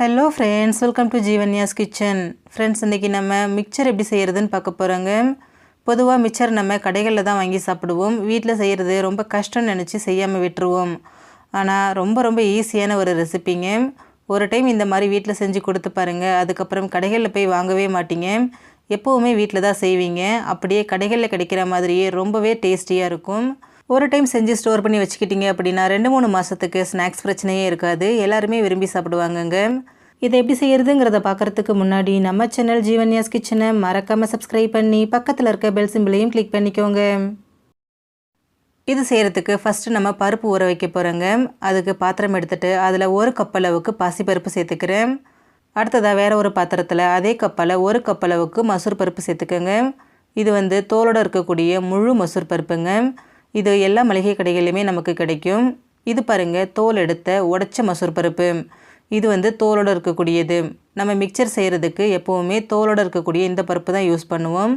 Hello friends welcome to Jeevanya's kitchen friends இன்றைக்கி நம்ம mixer எப்படி செய்கிறதுன்னு பார்க்க போகிறோங்க பொதுவாக மிக்சர் நம்ம கடைகளில் தான் வாங்கி சாப்பிடுவோம். வீட்டில் செய்கிறது ரொம்ப கஷ்டம்னு நினச்சி செய்யாமல் விட்டுருவோம். ஆனால் ரொம்ப ரொம்ப ஈஸியான ஒரு ரெசிப்பிங்க ஒரு டைம் இந்த மாதிரி வீட்டில் செஞ்சு கொடுத்து பாருங்கள் அதுக்கப்புறம் கடைகளில் போய் வாங்கவே மாட்டீங்க. எப்போவுமே வீட்டில் தான் செய்வீங்க. அப்படியே கடைகளில் கிடைக்கிற மாதிரியே ரொம்பவே டேஸ்டியாக இருக்கும். ஒரு டைம் செஞ்சு ஸ்டோர் பண்ணி வச்சுக்கிட்டீங்க அப்படின்னா ரெண்டு மூணு மாதத்துக்கு ஸ்நாக்ஸ் பிரச்சனையே இருக்காது. எல்லாருமே விரும்பி சாப்பிடுவாங்கங்க. இதை எப்படி செய்கிறதுங்கிறத பார்க்குறதுக்கு முன்னாடி நம்ம சேனல் ஜீவன்யாஸ் கிச்சனை மறக்காமல் சப்ஸ்கிரைப் பண்ணி பக்கத்தில் இருக்க பெல் சிம்பிளையும் கிளிக் பண்ணிக்கோங்க. இது செய்கிறதுக்கு ஃபஸ்ட்டு நம்ம பருப்பு ஊற வைக்க போகிறோங்க அதுக்கு பாத்திரம் எடுத்துகிட்டு அதில் ஒரு கப் அளவுக்கு பாசிப்பருப்பு சேர்த்துக்கிறேன். அடுத்ததாக வேறு ஒரு பாத்திரத்தில் அதே கப்பில் ஒரு கப் அளவுக்கு மசூர் பருப்பு சேர்த்துக்கோங்க. இது வந்து தோலோடு இருக்கக்கூடிய முழு மசூர் பருப்புங்க. இது எல்லா மளிகை கடைகளிலுமே நமக்கு கிடைக்கும். இது பாருங்கள் தோல் எடுத்த உடச்ச மசூர் பருப்பு. இது வந்து தோலோடு இருக்கக்கூடியது. நம்ம மிக்சர் செய்கிறதுக்கு எப்போவுமே தோலோடு இருக்கக்கூடிய இந்த பருப்பு தான் யூஸ் பண்ணுவோம்.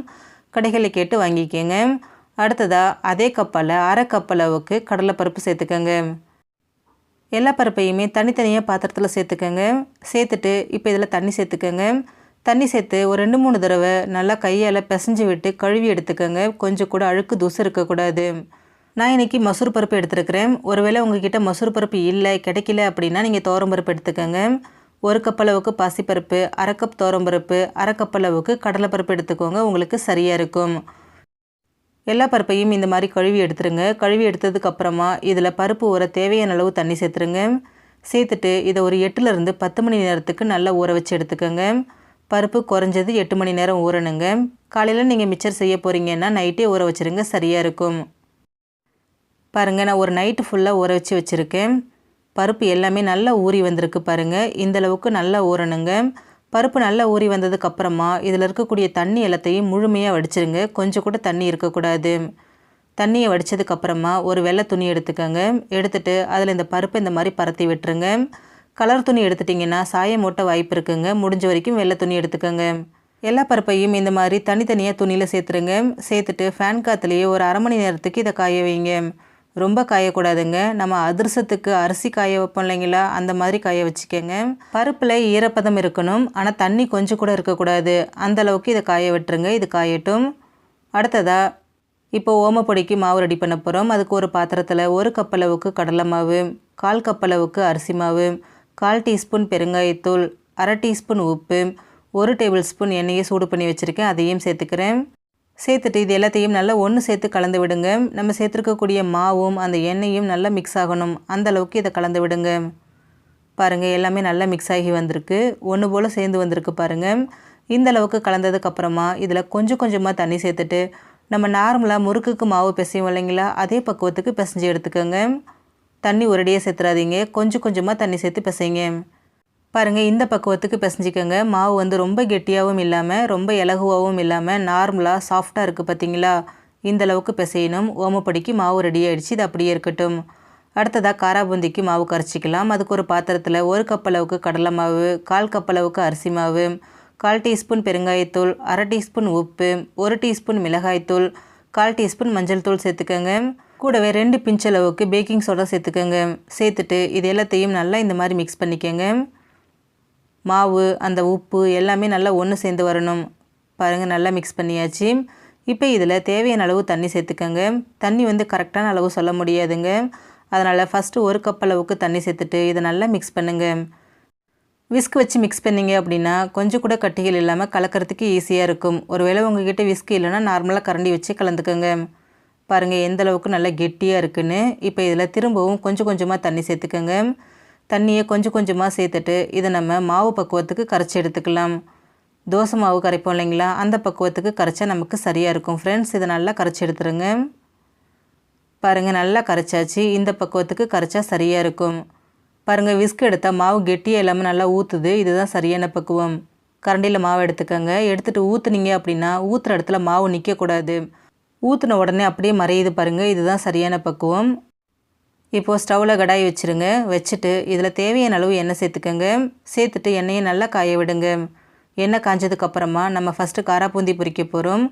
கடைகளில் கேட்டு வாங்கிக்கோங்க. அடுத்ததாக அதே கப்பில் அரை கப் அளவுக்கு கடலைப்பருப்பு சேர்த்துக்கோங்க. எல்லா பருப்பையுமே தனித்தனியாக பாத்திரத்தில் சேர்த்துக்கோங்க. சேர்த்துட்டு இப்போ இதில் தண்ணி சேர்த்துக்கோங்க. தண்ணி சேர்த்து ஒரு ரெண்டு மூணு தடவை நல்லா கையால் பிசைஞ்சு விட்டு கழுவி எடுத்துக்கோங்க. கொஞ்சம் கூட அழுக்கு தூசு இருக்கக்கூடாது. நான் இன்றைக்கி மசூர் பருப்பு எடுத்துருக்கிறேன். ஒருவேளை உங்ககிட்ட மசூர் பருப்பு இல்லை கிடைக்கல அப்படின்னா நீங்கள் பருப்பு எடுத்துக்கோங்க. ஒரு கப் அளவுக்கு பாசிப்பருப்பு அரை கப் பருப்பு அரை கப் அளவுக்கு கடலைப்பருப்பு எடுத்துக்கோங்க உங்களுக்கு சரியாக இருக்கும். எல்லா பருப்பையும் இந்த மாதிரி கழுவி எடுத்துருங்க. கழுவி எடுத்ததுக்கப்புறமா இதில் பருப்பு ஊற தேவையான அளவு தண்ணி சேர்த்துருங்க. சேர்த்துட்டு இதை ஒரு எட்டுலேருந்து பத்து மணி நேரத்துக்கு நல்லா ஊற வச்சு எடுத்துக்கோங்க. பருப்பு குறைஞ்சது எட்டு மணி நேரம் ஊறணுங்க. காலையில் நீங்கள் மிக்சர் செய்ய போகிறீங்கன்னா நைட்டே ஊற வச்சுருங்க சரியாக இருக்கும். பாருங்கள் நான் ஒரு நைட்டு ஃபுல்லாக ஊற வச்சு வச்சுருக்கேன். பருப்பு எல்லாமே நல்லா ஊறி வந்திருக்கு பாருங்கள் இந்தளவுக்கு நல்லா ஊறணுங்க. பருப்பு நல்லா ஊறி வந்ததுக்கப்புறமா இதில் இருக்கக்கூடிய தண்ணி எல்லாத்தையும் முழுமையாக வடிச்சிருங்க. கொஞ்சம் கூட தண்ணி இருக்கக்கூடாது தண்ணியை வடித்ததுக்கப்புறமா ஒரு வெள்ளை துணி எடுத்துக்கோங்க. எடுத்துகிட்டு அதில் இந்த பருப்பு இந்த மாதிரி பரத்தி விட்டுருங்க. கலர் துணி எடுத்துட்டிங்கன்னா சாயம் மூட்ட வாய்ப்பு இருக்குங்க. முடிஞ்ச வரைக்கும் வெள்ளை துணி எடுத்துக்கோங்க. எல்லா பருப்பையும் இந்த மாதிரி தனித்தனியாக துணியில் சேர்த்துருங்க. சேர்த்துட்டு ஃபேன் காற்றுலேயே ஒரு அரை மணி நேரத்துக்கு இதை காய வைங்க. ரொம்ப காயக்கூடாதுங்க. நம்ம அதிர்சத்துக்கு அரிசி காய வைப்போம் இல்லைங்களா? அந்த மாதிரி காய வச்சுக்கோங்க. பருப்பில் ஈரப்பதம் இருக்கணும். ஆனால் தண்ணி கொஞ்சம் கூட இருக்கக்கூடாது. அந்தளவுக்கு இதை காய விட்டுருங்க. இது காயட்டும். அடுத்ததாக இப்போ ஓமப்பொடிக்கு மாவு ரெடி பண்ண போகிறோம் அதுக்கு ஒரு பாத்திரத்தில் ஒரு கப் அளவுக்கு கடலை மாவு கால் கப் அளவுக்கு அரிசி மாவு கால் டீஸ்பூன் பெருங்காயத்தூள் அரை டீஸ்பூன் உப்பு ஒரு டேபிள் ஸ்பூன் எண்ணெயை சூடு பண்ணி வச்சுருக்கேன். அதையும் சேர்த்துக்கிறேன். சேர்த்துட்டு இது எல்லாத்தையும் நல்லா ஒன்று சேர்த்து கலந்து விடுங்க. நம்ம சேர்த்துருக்கக்கூடிய மாவும் அந்த எண்ணெயும் நல்லா மிக்ஸ் ஆகணும். அந்த அளவுக்கு இதை கலந்து விடுங்க. பாருங்கள் எல்லாமே நல்லா மிக்ஸ் ஆகி வந்திருக்கு. ஒன்று போல் சேர்ந்து வந்திருக்கு பாருங்கள் இந்த அளவுக்கு கலந்ததுக்கப்புறமா இதில் கொஞ்சம் கொஞ்சமாக தண்ணி சேர்த்துட்டு நம்ம நார்மலாக முறுக்குக்கு மாவு பிசையும் இல்லைங்களா அதே பக்குவத்துக்கு பிசைஞ்சு எடுத்துக்கோங்க. தண்ணி ஒரடியாக சேர்த்துறாதீங்க. கொஞ்சம் கொஞ்சமாக தண்ணி சேர்த்து பிசைங்க. பாருங்கள் இந்த பக்குவத்துக்கு பிசைஞ்சிக்கோங்க. மாவு வந்து ரொம்ப கெட்டியாகவும் இல்லாமல் ரொம்ப இலகுவாகவும் இல்லாமல் நார்மலாக சாஃப்டாக இருக்குது பார்த்தீங்களா இந்த அளவுக்கு பிசையணும். ஓமப்படிக்கு மாவு ரெடி ஆகிடுச்சு இது அப்படியே இருக்கட்டும். அடுத்ததாக காராபூந்திக்கு மாவு கரைச்சிக்கலாம். அதுக்கு ஒரு பாத்திரத்தில் ஒரு கப் அளவுக்கு கடலை மாவு கால் கப் அளவுக்கு அரிசி மாவு கால் டீஸ்பூன் பெருங்காயத்தூள் அரை டீஸ்பூன் உப்பு ஒரு டீஸ்பூன் மிளகாய்த்தூள் கால் டீஸ்பூன் மஞ்சள் தூள் சேர்த்துக்கோங்க. கூடவே ரெண்டு பிஞ்ச் அளவுக்கு பேக்கிங் சோடா சேர்த்துக்கோங்க. சேர்த்துட்டு இது எல்லாத்தையும் நல்லா இந்த மாதிரி மிக்ஸ் பண்ணிக்கோங்க. மாவு அந்த உப்பு எல்லாமே நல்லா ஒன்று சேர்ந்து வரணும். பாருங்கள் நல்லா மிக்ஸ் பண்ணியாச்சு. இப்போ இதில் தேவையான அளவு தண்ணி சேர்த்துக்கோங்க. தண்ணி வந்து கரெக்டான அளவு சொல்ல முடியாதுங்க. அதனால் ஃபஸ்ட்டு ஒரு கப் அளவுக்கு தண்ணி சேர்த்துட்டு இதை நல்லா மிக்ஸ் பண்ணுங்கள் விஸ்க் வச்சு மிக்ஸ் பண்ணிங்க அப்படின்னா கொஞ்சம் கூட கட்டிகள் இல்லாமல் கலக்கிறதுக்கு ஈஸியாக இருக்கும். ஒருவேளை உங்ககிட்ட விஸ்க் இல்லைன்னா நார்மலாக கரண்டி வச்சு கலந்துக்கோங்க. பாருங்கள் எந்த அளவுக்கு நல்லா கெட்டியாக இருக்குன்னு. இப்போ இதில் திரும்பவும் கொஞ்சம் கொஞ்சமாக தண்ணி சேர்த்துக்கோங்க. தண்ணியை கொஞ்சம் கொஞ்சமாக சேர்த்துட்டு இதை நம்ம மாவு பக்குவத்துக்கு கரைச்சி எடுத்துக்கலாம். தோசை மாவு கரைப்போம் இல்லைங்களா? அந்த பக்குவத்துக்கு கரைச்சா நமக்கு சரியாக இருக்கும். ஃப்ரெண்ட்ஸ் இதை நல்லா கரைச்சி எடுத்துருங்க. பாருங்கள் நல்லா கரைச்சாச்சு. இந்த பக்குவத்துக்கு கரைச்சா சரியாக இருக்கும். பாருங்கள் விஸ்க் எடுத்தால் மாவு கெட்டியாக எல்லாமே நல்லா ஊற்றுது இதுதான் சரியான பக்குவம். கரண்டியில் மாவு எடுத்துக்கோங்க. எடுத்துகிட்டு ஊற்றுனீங்க அப்படின்னா ஊற்றுற இடத்துல மாவு நிற்கக்கூடாது ஊற்றுன உடனே அப்படியே மறையுது பாருங்கள் இதுதான் சரியான பக்குவம். இப்போது ஸ்டவ்வில் கடாய் வச்சுருங்க. வச்சுட்டு இதில் தேவையான அளவு எண்ணெய் சேர்த்துக்கோங்க. சேர்த்துட்டு எண்ணெயை நல்லா காய விடுங்க. எண்ணெய் காஞ்சதுக்கப்புறமா நம்ம ஃபஸ்ட்டு காரா பூந்தி போகிறோம்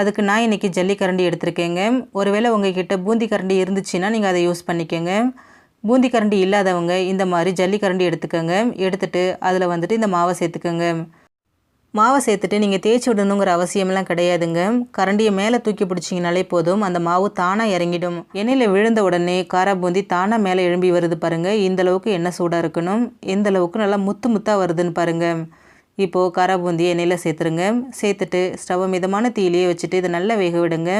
அதுக்கு நான் இன்றைக்கி ஜல்லிக்கரண்டி எடுத்திருக்கேங்க. ஒருவேளை உங்கள்கிட்ட பூந்தி கரண்டி இருந்துச்சுன்னா நீங்கள் அதை யூஸ் பண்ணிக்கோங்க. பூந்தி கரண்டி இல்லாதவங்க இந்த மாதிரி ஜல்லிக்கரண்டி எடுத்துக்கோங்க. எடுத்துகிட்டு அதில் வந்துட்டு இந்த மாவை சேர்த்துக்கோங்க. மாவை சேர்த்துட்டு நீங்கள் தேய்ச்சி விடணுங்கிற அவசியமெல்லாம் கிடையாதுங்க. கரண்டியை மேலே தூக்கி பிடிச்சிங்கனாலே போதும். அந்த மாவு தானாக இறங்கிடும். எண்ணெயில் விழுந்த உடனே காரா பூந்தி தானாக மேலே எழும்பி வருது பாருங்கள் இந்த அளவுக்கு எண்ணெய் சூடாக இருக்கணும். எந்தளவுக்கு நல்லா முத்து முத்தாக வருதுன்னு பாருங்கள் இப்போது காரா பூந்தி எண்ணெயில் சேர்த்துருங்க. சேர்த்துட்டு ஸ்டவ் மிதமான தீயிலேயே வச்சுட்டு இதை நல்லா வேக விடுங்க.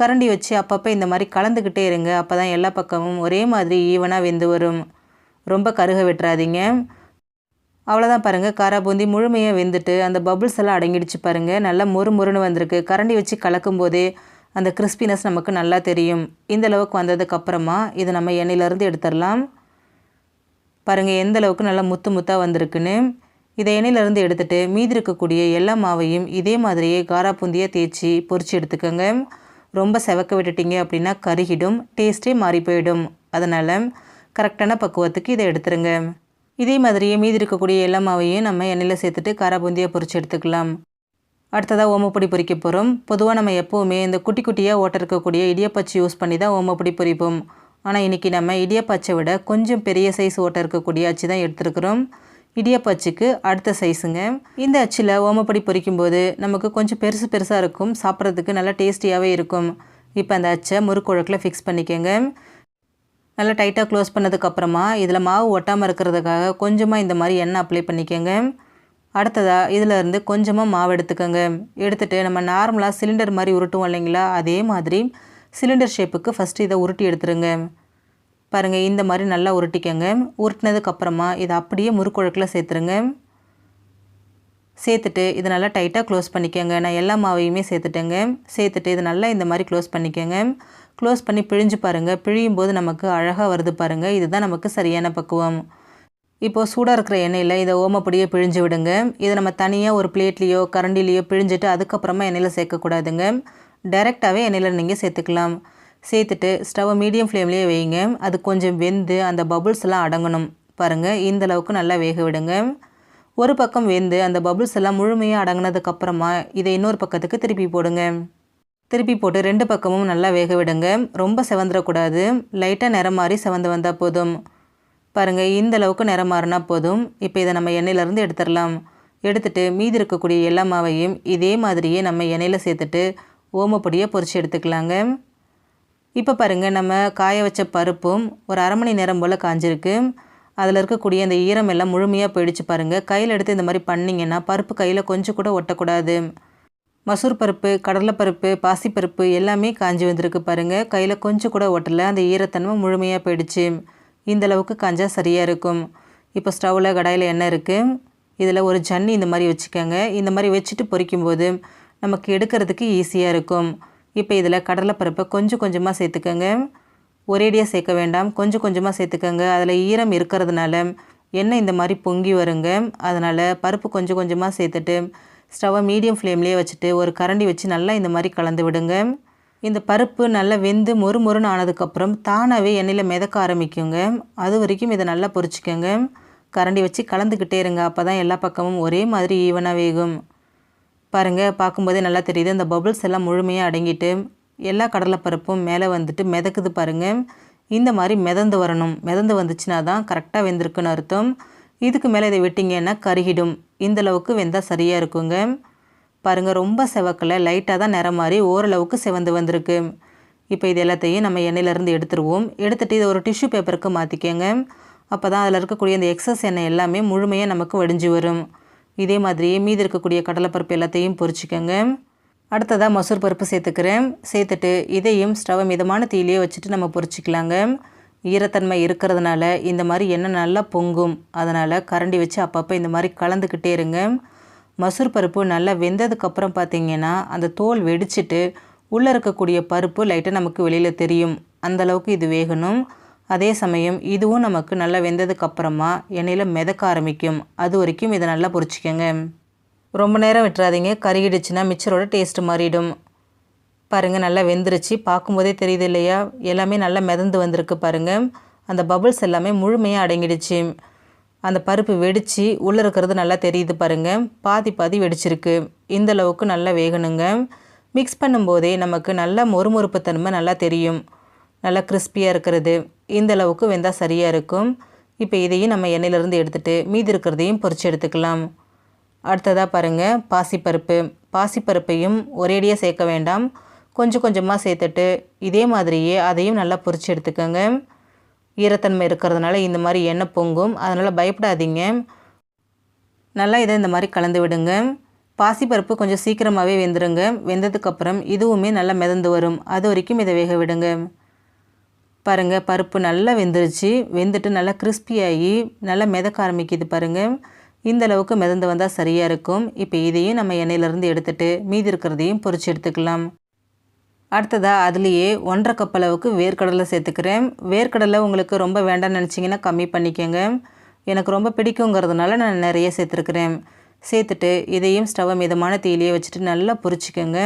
கரண்டி வச்சு அப்பப்போ இந்த மாதிரி கலந்துக்கிட்டே இருங்க. அப்போ தான் எல்லா பக்கமும் ஒரே மாதிரி ஈவனாக வெந்து வரும். ரொம்ப கருக வெட்டுறாதீங்க. அவ்வளோதான் பாருங்கள் காரா பூந்தி முழுமையாக வெந்துட்டு அந்த பபுள்ஸ் எல்லாம் அடங்கிடுச்சு பாருங்கள் நல்லா மொறு மொறுன்னு வந்திருக்கு. கரண்டி வச்சு கலக்கும் போதே அந்த கிறிஸ்பினஸ் நமக்கு நல்லா தெரியும். இந்த அளவுக்கு வந்ததுக்கப்புறமா இதை நம்ம எண்ணெயிலேருந்து எடுத்துடலாம். பாருங்கள் எந்த அளவுக்கு நல்லா முத்து முத்தாக வந்திருக்குன்னு. இதை எண்ணெயிலேருந்து எடுத்துகிட்டு மீதி இருக்கக்கூடிய எல்லா மாவையும் இதே மாதிரியே காரா பூந்தியாக தேய்ச்சி பொறிச்சு எடுத்துக்கோங்க. ரொம்ப செவக்க விட்டுட்டீங்க அப்படின்னா கருகிடும் டேஸ்ட்டே மாறி போயிடும். அதனால் கரெக்டான பக்குவத்துக்கு இதை எடுத்துருங்க. இதே மாதிரியே மீதி இருக்கக்கூடிய எல்லா மாவையும் நம்ம எண்ணெயில் சேர்த்துட்டு காரா பூந்தியாக பொரித்து எடுத்துக்கலாம். அடுத்ததாக ஓமப்பொடி பொரிக்க போகிறோம் பொதுவாக நம்ம எப்போவுமே இந்த குட்டி குட்டியாக ஓட்ட இருக்கக்கூடிய இடியப்பச்சு யூஸ் பண்ணி தான் ஓமப்பொடி பொரிப்போம். ஆனால் இன்றைக்கி நம்ம இடியப்பச்சை விட கொஞ்சம் பெரிய சைஸ் ஓட்ட இருக்கக்கூடிய அச்சு தான் எடுத்துருக்குறோம். இடியப்பச்சுக்கு அடுத்த சைஸுங்க. இந்த அச்சில் ஓமப்படி பொரிக்கும்போது நமக்கு கொஞ்சம் பெருசு பெருசாக இருக்கும். சாப்பிட்றதுக்கு நல்லா டேஸ்டியாகவே இருக்கும். இப்போ அந்த அச்சை முறுக்குழக்கில் ஃபிக்ஸ் பண்ணிக்கோங்க. நல்லா டைட்டாக க்ளோஸ் பண்ணதுக்கப்புறமா இதில் மாவு ஒட்டாமல் இருக்கிறதுக்காக கொஞ்சமாக இந்த மாதிரி எண்ணெய் அப்ளை பண்ணிக்கோங்க. அடுத்ததாக இதில் இருந்து கொஞ்சமாக மாவு எடுத்துக்கோங்க. எடுத்துகிட்டு நம்ம நார்மலாக சிலிண்டர் மாதிரி உருட்டுவோம் இல்லைங்களா? அதே மாதிரி சிலிண்டர் ஷேப்புக்கு ஃபஸ்ட்டு இதை உருட்டி எடுத்துருங்க. பாருங்கள் இந்த மாதிரி நல்லா உருட்டிக்கோங்க. உருட்டினதுக்கப்புறமா இதை அப்படியே முறுக்குழக்கில் சேர்த்துருங்க. சேர்த்துட்டு இது நல்லா டைட்டாக க்ளோஸ் பண்ணிக்கோங்க. நான் எல்லா மாவையுமே சேர்த்துட்டேங்க. சேர்த்துட்டு இது நல்லா இந்த மாதிரி க்ளோஸ் பண்ணிக்கோங்க. க்ளோஸ் பண்ணி பிழிஞ்சு பாருங்கள் பிழியும் போது நமக்கு அழகாக வருது பாருங்கள் இதுதான் நமக்கு சரியான பக்குவம். இப்போது சூடாக இருக்கிற எண்ணெயில் இதை ஓமப்படியே பிழிஞ்சு விடுங்க. இதை நம்ம தனியாக ஒரு பிளேட்லேயோ கரண்டிலேயோ பிழிஞ்சிட்டு அதுக்கப்புறமா எண்ணெயில் சேர்க்கக்கூடாதுங்க. டைரெக்டாகவே எண்ணெயில் நீங்கள் சேர்த்துக்கலாம். சேர்த்துட்டு ஸ்டவ்வை மீடியம் ஃப்ளேம்லேயே வைங்க அது கொஞ்சம் வெந்து அந்த பபுள்ஸ்லாம் அடங்கணும். பாருங்கள் இந்தளவுக்கு நல்லா வேக விடுங்க. ஒரு பக்கம் வெந்து அந்த பபுள்ஸ் எல்லாம் முழுமையாக அடங்கினதுக்கப்புறமா இதை இன்னொரு பக்கத்துக்கு திருப்பி போடுங்க. திருப்பி போட்டு ரெண்டு பக்கமும் நல்லா வேக விடுங்க. ரொம்ப செவந்துடக்கூடாது லைட்டாக நிறம் மாறி செவந்து வந்தால் போதும். பாருங்கள் இந்த அளவுக்கு நிறம் மாறினா போதும். இப்போ இதை நம்ம எண்ணெயிலேருந்து எடுத்துடலாம். எடுத்துட்டு மீதி இருக்கக்கூடிய எல்லா மாவையும் இதே மாதிரியே நம்ம எண்ணெயில் சேர்த்துட்டு ஓமப்பொடியை பொரித்து எடுத்துக்கலாங்க. இப்போ பாருங்கள் நம்ம காய வச்ச பருப்பும் ஒரு அரை மணி நேரம் போல் காஞ்சிருக்கு. அதில் இருக்கக்கூடிய அந்த ஈரம் எல்லாம் முழுமையாக போயிடுச்சு பாருங்கள் கையில் எடுத்து இந்த மாதிரி பண்ணிங்கன்னா பருப்பு கையில் கொஞ்சம் கூட ஒட்டக்கூடாது. மசூர் பருப்பு கடலைப்பருப்பு பாசிப்பருப்பு எல்லாமே காஞ்சி வந்திருக்கு பாருங்கள் கையில் கொஞ்சம் கூட ஒட்டலை. அந்த ஈரத்தன்மை முழுமையாக போயிடுச்சு. இந்த அளவுக்கு காஞ்சால் சரியாக இருக்கும். இப்போ ஸ்டவ்வில் கடாயில் எண்ணெய் இருக்குது இதில் ஒரு ஜன்னி இந்த மாதிரி வச்சுக்கோங்க. இந்த மாதிரி வச்சுட்டு பொரிக்கும்போது நமக்கு எடுக்கிறதுக்கு ஈஸியாக இருக்கும். இப்போ இதில் கடலைப்பருப்பை கொஞ்சம் கொஞ்சமாக சேர்த்துக்கோங்க. ஒரேடியாக சேர்க்க வேண்டாம். கொஞ்சம் கொஞ்சமாக சேர்த்துக்கோங்க. அதில் ஈரம் இருக்கிறதுனால எண்ணெய் இந்த மாதிரி பொங்கி வருங்க. அதனால் பருப்பு கொஞ்சம் கொஞ்சமாக சேர்த்துட்டு ஸ்டவ்வை மீடியம் ஃப்ளேம்லேயே வச்சுட்டு ஒரு கரண்டி வச்சு நல்லா இந்த மாதிரி கலந்து விடுங்க. இந்த பருப்பு நல்லா வெந்து மொறு மொறுன்னு ஆனதுக்கப்புறம் தானாகவே எண்ணெயில் மிதக்க ஆரம்பிக்குங்க. அது வரைக்கும் இதை நல்லா பொரிச்சிக்கோங்க. கரண்டி வச்சு கலந்துக்கிட்டே இருங்க. அப்போ தான் எல்லா பக்கமும் ஒரே மாதிரி ஈவனாக வேகும். பாருங்கள் பார்க்கும்போதே நல்லா தெரியுது. இந்த பபுள்ஸ் எல்லாம் முழுமையாக அடங்கிட்டு எல்லா கடலைப்பருப்பும் மேலே வந்துட்டு மிதக்குது பாருங்கள் இந்த மாதிரி மிதந்து வரணும். மிதந்து வந்துச்சுன்னா தான் கரெக்டாக வெந்திருக்குன்னு அர்த்தம். இதுக்கு மேலே இதை விட்டிங்கன்னா கருகிடும். இந்தளவுக்கு வெந்தால் சரியாக இருக்குங்க. பாருங்கள் ரொம்ப செவக்கலை. லைட்டாக தான் நிறம் மாதிரி ஓரளவுக்கு செவந்து வந்திருக்கு. இப்போ இது எல்லாத்தையும் நம்ம எண்ணெயிலேருந்து எடுத்துருவோம். எடுத்துகிட்டு இதை ஒரு டிஷ்யூ பேப்பருக்கு மாற்றிக்கோங்க அப்போ தான் அதில் இருக்கக்கூடிய அந்த எக்ஸஸ் எண்ணெய் எல்லாமே முழுமையாக நமக்கு வடிஞ்சு வரும். இதே மாதிரியே மீதி இருக்கக்கூடிய கடலைப்பருப்பு எல்லாத்தையும் பொறிச்சிக்கோங்க அடுத்ததாக மசூர் பருப்பு சேர்த்துக்கிறேன். சேர்த்துட்டு இதையும் ஸ்டவ் மிதமான தீயிலே வச்சுட்டு நம்ம பொரிச்சிக்கலாங்க. ஈரத்தன்மை இருக்கிறதுனால இந்த மாதிரி எண்ணெய் நல்லா பொங்கும். அதனால் கரண்டி வச்சு அப்பப்போ இந்த மாதிரி கலந்துக்கிட்டே இருங்க. மசூர் பருப்பு நல்லா வெந்ததுக்கப்புறம் பார்த்திங்கன்னா அந்த தோல் வெடிச்சிட்டு உள்ளே இருக்கக்கூடிய பருப்பு லைட்டாக நமக்கு வெளியில் தெரியும். அந்தளவுக்கு இது வேகணும். அதே சமயம் இதுவும் நமக்கு நல்லா வெந்ததுக்கப்புறமா எண்ணெயில் மிதக்க ஆரம்பிக்கும். அது வரைக்கும் இதை நல்லா பொரிச்சிக்கோங்க. ரொம்ப நேரம் விட்டுறாதீங்க. கருகிடுச்சுன்னா மிச்சரோட டேஸ்ட் மாறிடும். பாருங்கள் நல்லா வெந்துருச்சு. பார்க்கும்போதே தெரியுது இல்லையா? எல்லாமே நல்லா மிதந்து வந்திருக்கு பாருங்கள் அந்த பபுள்ஸ் எல்லாமே முழுமையாக அடங்கிடுச்சு. அந்த பருப்பு வெடித்து உள்ளே இருக்கிறது நல்லா தெரியுது பாருங்கள் பாதி பாதி வெடிச்சிருக்கு. இந்த அளவுக்கு நல்லா வேகணுங்க. மிக்ஸ் பண்ணும்போதே நமக்கு நல்லா மொறுமொறுப்பு தன்மை நல்லா தெரியும். நல்லா கிறிஸ்பியாக இருக்கிறது. இந்த அளவுக்கு வெந்தால் சரியாக இருக்கும். இப்போ இதையும் நம்ம எண்ணெயிலேருந்து எடுத்துகிட்டு மீதி இருக்கிறதையும் பொறிச்சு எடுத்துக்கலாம். அடுத்ததாக பாருங்கள் பாசிப்பருப்பு. பாசிப்பருப்பையும் ஒரேடியாக சேர்க்க வேண்டாம். கொஞ்சம் கொஞ்சமாக சேர்த்துட்டு இதே மாதிரியே அதையும் நல்லா பொரிச்சு எடுத்துக்கோங்க. ஈரத்தன்மை இருக்கிறதுனால இந்த மாதிரி எண்ணெய் பொங்கும். அதனால் பயப்படாதீங்க. நல்லா இதை இந்த மாதிரி கலந்து விடுங்க. பாசிப்பருப்பு கொஞ்சம் சீக்கிரமாகவே வெந்துருங்க. வெந்ததுக்கப்புறம் இதுவுமே நல்லா மிதந்து வரும். அது வரைக்கும் இதை வேக விடுங்க. பாருங்கள் பருப்பு நல்லா வெந்துருச்சு. வெந்துட்டு நல்லா கிறிஸ்பியாகி நல்லா மிதக்க ஆரம்பிக்குது பாருங்கள் இந்த அளவுக்கு மிதந்து வந்தால் சரியாக இருக்கும். இப்போ இதையும் நம்ம எண்ணெயிலேருந்து எடுத்துட்டு மீதி இருக்கிறதையும் பொறிச்சு எடுத்துக்கலாம். அடுத்ததாக அதுலேயே ஒன்றரை கப் அளவுக்கு வேர்க்கடலை சேர்த்துக்கிறேன். வேர்க்கடலை உங்களுக்கு ரொம்ப வேண்டாம்னு நினச்சிங்கன்னா கம்மி பண்ணிக்கோங்க. எனக்கு ரொம்ப பிடிக்குங்கிறதுனால நான் நிறைய சேர்த்துருக்குறேன். சேர்த்துட்டு இதையும் ஸ்டவ்வை மிதமான தீயிலேயே வச்சுட்டு நல்லா பொரிச்சிக்கோங்க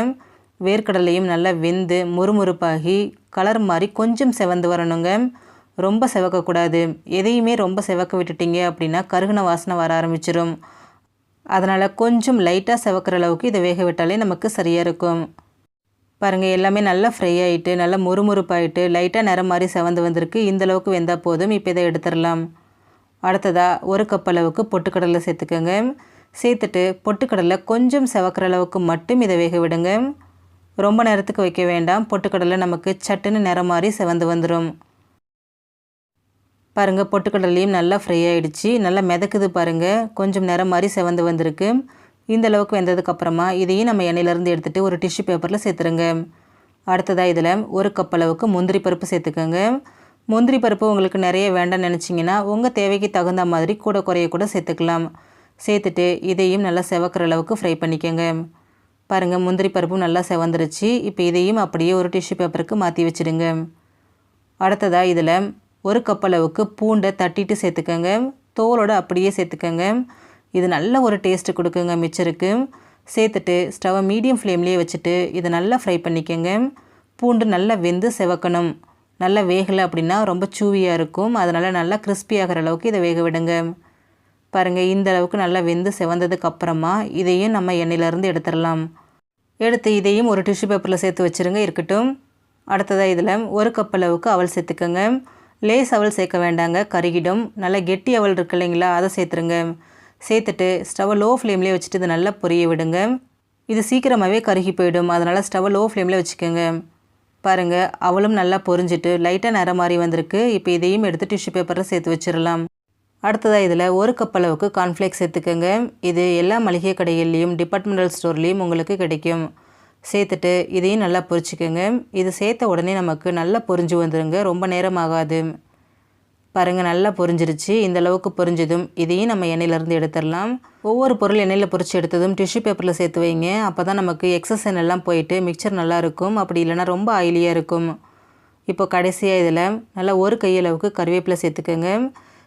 வேர்க்கடலையும் நல்லா வெந்து முறுமுறுப்பாகி கலர் மாதிரி கொஞ்சம் செவந்து வரணுங்க. ரொம்ப செவக்கக்கூடாது. எதையுமே ரொம்ப செவக்க விட்டுட்டீங்க அப்படின்னா கருகின வாசனை வர ஆரம்பிச்சிடும் அதனால் கொஞ்சம் லைட்டாக செவக்கிற அளவுக்கு இதை வேக விட்டாலே நமக்கு சரியாக இருக்கும். பாருங்கள் எல்லாமே நல்லா ஃப்ரை ஆகிட்டு நல்லா முறுமுறுப்பாயிட்டு லைட்டாக நிறம் மாதிரி செவந்து வந்திருக்கு. இந்த அளவுக்கு வெந்தால் போதும். இப்போ இதை எடுத்துடலாம். அடுத்ததாக ஒரு கப் அளவுக்கு பொட்டுக்கடலை சேர்த்துக்கோங்க. சேர்த்துட்டு பொட்டுக்கடலை கொஞ்சம் செவக்கிற அளவுக்கு மட்டும் இதை வேக விடுங்க. ரொம்ப நேரத்துக்கு வைக்க வேண்டாம். பொட்டுக்கடலை நமக்கு சட்டுன்னு நிறம் மாதிரி செவந்து வந்துடும் பாருங்கள் பொட்டுக்கடலையும் நல்லா ஃப்ரை ஆகிடுச்சு நல்லா மிதக்குது பாருங்கள் கொஞ்சம் நேரம் மாதிரி செவந்து வந்திருக்கு. இந்த அளவுக்கு வெந்ததுக்கப்புறமா இதையும் நம்ம எண்ணெயிலேருந்து எடுத்துகிட்டு ஒரு டிஷ்யூ பேப்பரில் சேர்த்துருங்க. அடுத்ததாக இதில் ஒரு கப் அளவுக்கு முந்திரி பருப்பு சேர்த்துக்கோங்க. முந்திரி பருப்பு உங்களுக்கு நிறைய வேண்டாம்னு நினச்சிங்கன்னா உங்கள் தேவைக்கு தகுந்த மாதிரி கூட குறைய கூட சேர்த்துக்கலாம். சேர்த்துட்டு இதையும் நல்லா செவக்கிற அளவுக்கு ஃப்ரை பண்ணிக்கோங்க. பாருங்கள் முந்திரி பருப்பும் நல்லா செவந்துருச்சு. இப்போ இதையும் அப்படியே ஒரு டிஷ்யூ பேப்பருக்கு மாற்றி வச்சுடுங்க. அடுத்ததாக இதில் ஒரு கப் அளவுக்கு பூண்டை தட்டிட்டு சேர்த்துக்கோங்க. தோலோடு அப்படியே சேர்த்துக்கோங்க. இது நல்ல ஒரு டேஸ்ட்டு கொடுக்குங்க மிச்சருக்கு. சேர்த்துட்டு ஸ்டவ்வை மீடியம் ஃப்ளேம்லேயே வச்சுட்டு இதை நல்லா ஃப்ரை பண்ணிக்கோங்க. பூண்டு நல்லா வெந்து செவக்கணும். நல்லா வேகலை அப்படின்னா ரொம்ப சூவியாக இருக்கும். அதனால் நல்லா கிறிஸ்பி ஆகிற அளவுக்கு இதை வேக விடுங்க. பாருங்கள் இந்த அளவுக்கு நல்லா வெந்து செவந்ததுக்கு அப்புறமா இதையும் நம்ம எண்ணெயிலேருந்து எடுத்துடலாம். எடுத்து இதையும் ஒரு டிஷ்யூ பேப்பரில் சேர்த்து வச்சுருங்க இருக்கட்டும். அடுத்ததாக இதில் ஒரு கப் அளவுக்கு அவல் சேர்த்துக்கோங்க. லேஸ் அவல் சேர்க்க வேண்டாங்க கருகிடும். நல்லா கெட்டி அவல் இருக்கு இல்லைங்களா அதை சேர்த்துருங்க. சேர்த்துட்டு ஸ்டவ்வை லோ ஃப்ளேம்லேயே வச்சுட்டு இதை நல்லா பொரிய விடுங்க. இது சீக்கிரமாகவே கருகி போயிடும். அதனால் ஸ்டவ்வை லோ ஃப்ளேமில் வச்சுக்கோங்க. பாருங்கள் அவளும் நல்லா பொரிஞ்சிட்டு லைட்டாக நிற மாறி வந்திருக்கு. இப்போ இதையும் எடுத்து டிஷ்யூ பேப்பரில் சேர்த்து வச்சிடலாம் அடுத்ததாக இதில் ஒரு கப் அளவுக்கு கார்ன்ஃப்ளேக்ஸ் சேர்த்துக்கோங்க. இது எல்லா மளிகை கடைகள்லேயும் டிபார்ட்மெண்டல் ஸ்டோர்லேயும் உங்களுக்கு கிடைக்கும். சேர்த்துட்டு இதையும் நல்லா பொரிச்சிக்கோங்க. இது சேர்த்த உடனே நமக்கு நல்லா பொரிஞ்சு வந்துடுங்க ரொம்ப நேரம் ஆகாது பாருங்கள் நல்லா பொரிஞ்சிருச்சு. இந்த அளவுக்கு பொரிஞ்சதும் இதையும் நம்ம எண்ணெயிலேருந்து எடுத்துடலாம். ஒவ்வொரு பொருள் எண்ணெயில் பொரிச்சு எடுத்ததும் டிஷ்யூ பேப்பரில் சேர்த்து வைங்க. அப்போ தான் நமக்கு எக்ஸஸ் எண்ணெய்லாம் போயிட்டு மிக்சர் நல்லாயிருக்கும் அப்படி இல்லைன்னா ரொம்ப ஆயிலியாக இருக்கும். இப்போ கடைசியாக இதில் நல்லா ஒரு கையளவுக்கு கருவேப்பிலை சேர்த்துக்கோங்க.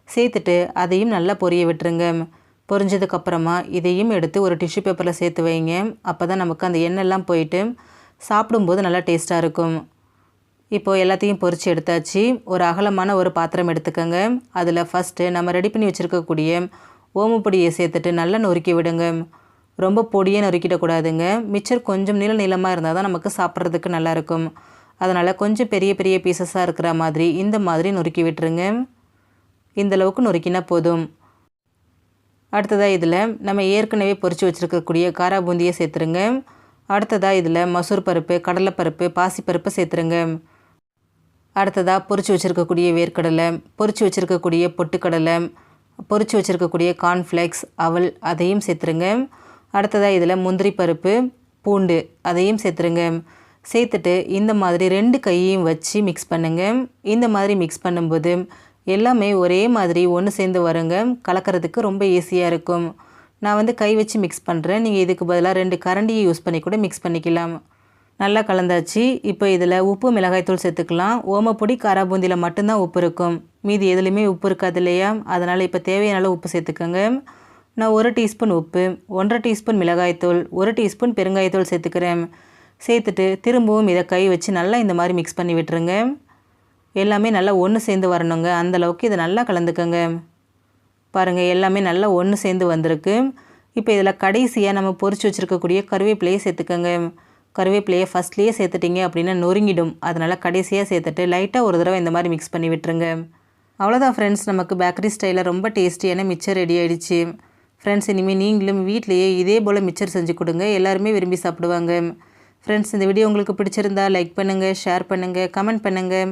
சேர்த்துட்டு அதையும் நல்லா பொரிய விட்டுருங்க. பொரிஞ்சதுக்கப்புறமா இதையும் எடுத்து ஒரு டிஷ்யூ பேப்பரில் சேர்த்து வைங்க. அப்போ தான் நமக்கு அந்த எண்ணெய்லாம் போயிட்டு சாப்பிடும்போது நல்லா டேஸ்ட்டாக இருக்கும். இப்போது எல்லாத்தையும் பொரித்து எடுத்தாச்சு. ஒரு அகலமான ஒரு பாத்திரம் எடுத்துக்கோங்க. அதில் ஃபஸ்ட்டு நம்ம ரெடி பண்ணி வச்சுருக்கக்கூடிய ஓமப்பொடியை சேர்த்துட்டு நல்லா நொறுக்கி விடுங்க. ரொம்ப பொடியை நொறுக்கிடக்கூடாதுங்க மிச்சர் கொஞ்சம் நீள நீளமாக இருந்தால் தான் நமக்கு சாப்பிட்றதுக்கு நல்லாயிருக்கும் அதனால் கொஞ்சம் பெரிய பெரிய பீசஸாக இருக்கிற மாதிரி இந்த மாதிரி நொறுக்கி விட்டுருங்க. இந்த அளவுக்கு நொறுக்கினா போதும். அடுத்ததாக இதில் நம்ம ஏற்கனவே பொரித்து வச்சுருக்கக்கூடிய காரா பூந்தியை சேர்த்துருங்க. அடுத்ததாக இதில் மசூர் பருப்பு கடலைப்பருப்பு பாசிப்பருப்பு சேர்த்துருங்க. அடுத்ததாக பொறிச்சு வச்சுருக்கக்கூடிய வேர்க்கடலை பொறிச்சு வச்சுருக்கக்கூடிய பொட்டுக்கடலை பொறிச்சு வச்சுருக்கக்கூடிய கார்ன்ஃப்ளேக்ஸ் அவல் அதையும் சேர்த்துருங்க. அடுத்ததாக இதில் முந்திரி பருப்பு பூண்டு அதையும் சேர்த்துருங்க. சேர்த்துட்டு இந்த மாதிரி ரெண்டு கையையும் வச்சு மிக்ஸ் பண்ணுங்கள் இந்த மாதிரி மிக்ஸ் பண்ணும்போது எல்லாமே ஒரே மாதிரி ஒன்று சேர்ந்து வருங்க. கலக்கிறதுக்கு ரொம்ப ஈஸியாக இருக்கும். நான் வந்து கை வச்சு மிக்ஸ் பண்ணுறேன் நீங்கள் இதுக்கு பதிலாக ரெண்டு கரண்டியை யூஸ் பண்ணி கூட மிக்ஸ் பண்ணிக்கலாம். நல்லா கலந்தாச்சு. இப்போ இதில் உப்பு மிளகாய்த்தூள் சேர்த்துக்கலாம். ஓமப்பொடி காராபூந்தியில் மட்டும்தான் உப்பு இருக்கும். மீதி எதுலேயுமே உப்பு இருக்காது இல்லையா? அதனால் இப்போ தேவையான உப்பு சேர்த்துக்கோங்க. நான் ஒரு டீஸ்பூன் உப்பு ஒன்றரை டீஸ்பூன் மிளகாய்த்தூள் ஒரு டீஸ்பூன் பெருங்காயத்தூள் சேர்த்துக்கிறேன். சேர்த்துட்டு திரும்பவும் இதை கை வச்சு நல்லா இந்த மாதிரி மிக்ஸ் பண்ணி விட்டுருங்க. எல்லாமே நல்லா ஒன்று சேர்ந்து வரணுங்க. அந்தளவுக்கு இதை நல்லா கலந்துக்கோங்க. பாருங்கள் எல்லாமே நல்லா ஒன்று சேர்ந்து வந்திருக்கு. இப்போ இதில் கடைசியாக நம்ம பொறிச்சு வச்சுருக்கக்கூடிய கருவேப்பிலையை சேர்த்துக்கோங்க. கருவேப்பிலையை ஃபஸ்ட்லேயே சேர்த்துட்டிங்க அப்படின்னா நொறுங்கிடும். அதனால் கடைசியாக சேர்த்துட்டு லைட்டாக ஒரு தடவை இந்த மாதிரி மிக்ஸ் பண்ணி விட்டுருங்க. அவ்வளோதான் ஃப்ரெண்ட்ஸ் நமக்கு பேக்கரி ஸ்டைலில் ரொம்ப டேஸ்டியான மிச்சர் ரெடி ஆகிடுச்சு ஃப்ரெண்ட்ஸ் இனிமேல் நீங்களும் வீட்லேயே இதே போல் மிச்சர் செஞ்சு கொடுங்க. எல்லாருமே விரும்பி சாப்பிடுவாங்க. ஃப்ரெண்ட்ஸ் இந்த வீடியோ உங்களுக்கு பிடிச்சிருந்தா லைக் பண்ணுங்கள் ஷேர் பண்ணுங்கள் கமெண்ட் பண்ணுங்கள்